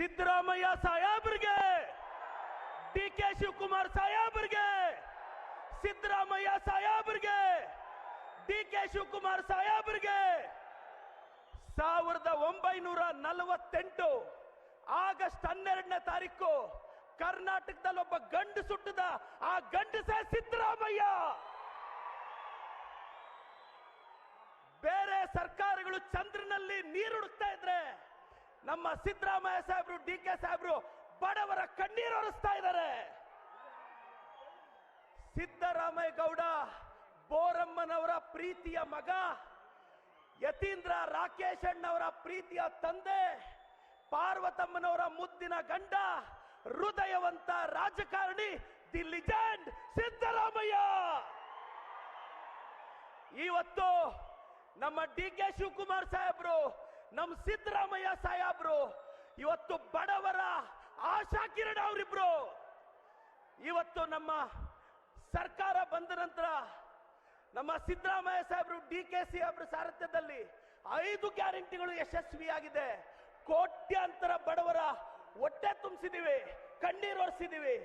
ಸಿದ್ದರಾಮಯ್ಯ ಸಾಹೇಬ್ರಿಗೆ D K Shivakumar ಸಾಹೇಬ್ರಿಗೆ, ಸಿದ್ದರಾಮಯ್ಯ ಸಾಹೇಬ್ರಿಗೆ ಡಿ ಕೆ ಶಿವಕುಮಾರ್ ಸಾಹೇಬ್ರಿಗೆ ಸಾವಿರದ ಒಂಬೈನೂರ ನಲವತ್ತೆಂಟು ಆಗಸ್ಟ್ ಹನ್ನೆರಡನೇ ತಾರೀಕು ಕರ್ನಾಟಕದಲ್ಲಿ ಒಬ್ಬ ಗಂಡು ಸುಟ್ಟದ ಆ ಗಂಡಸೇ ಸಿದ್ದರಾಮಯ್ಯ. ಬೇರೆ ಸರ್ಕಾರಗಳು ಚಂದ್ರನಲ್ಲಿ ನೀರು ಹುಡುಕ್ತಾ ಇದ್ರೆ ನಮ್ಮ ಸಿದ್ದರಾಮಯ್ಯ ಸಾಹೇಬ್ರು ಡಿ ಕೆ ಸಾಹೇಬ್ರು ಬಡವರ ಕಣ್ಣೀರು ಒರೆಸ್ತಾ ಇದ್ದಾರೆ. ಸಿದ್ದರಾಮಯ್ಯ ಗೌಡ ಬೋರಮ್ಮನವರ ಪ್ರೀತಿಯ ಮಗ, ಯತೀಂದ್ರ ರಾಕೇಶ್ ಅಣ್ಣವರ ಪ್ರೀತಿಯ ತಂದೆ, ಪಾರ್ವತಮ್ಮನವರ ಮುದ್ದಿನ ಗಂಡ, ಹೃದಯವಂತ ರಾಜಕಾರಣಿ, ದಿ ಲಿಜೆಂಡ್ ಸಿದ್ದರಾಮಯ್ಯ! ಇವತ್ತು ನಮ್ಮ ಡಿ ಕೆ ಶಿವಕುಮಾರ್ ಸಾಹೇಬ್ರು ನಮ್ಮ ಸಿದ್ದರಾಮಯ್ಯ ಸಾಯಾಬ್ರು ಇವತ್ತು ಬಡವರ ಆಶಾ ಕಿರಣ ಅವರಿಬ್ರು. ಇವತ್ತು ನಮ್ಮ ಸರ್ಕಾರ ಬಂದ ನಂತರ ನಮ್ಮ ಸಿದ್ದರಾಮಯ್ಯ ಸಾಹೇಬ್ರು, ಡಿ ಕೆ ಸಿ ಅವರ ಸಾರಥ್ಯದಲ್ಲಿ ಐದು ಗ್ಯಾರಂಟಿಗಳು ಯಶಸ್ವಿಯಾಗಿದೆ. ಕೋಟ್ಯಾಂತರ ಬಡವರ ಹೊಟ್ಟೆ ತುಂಬಿಸಿದೀವಿ, ಕಣ್ಣೀರು ಒರೆಸಿದೀವಿ.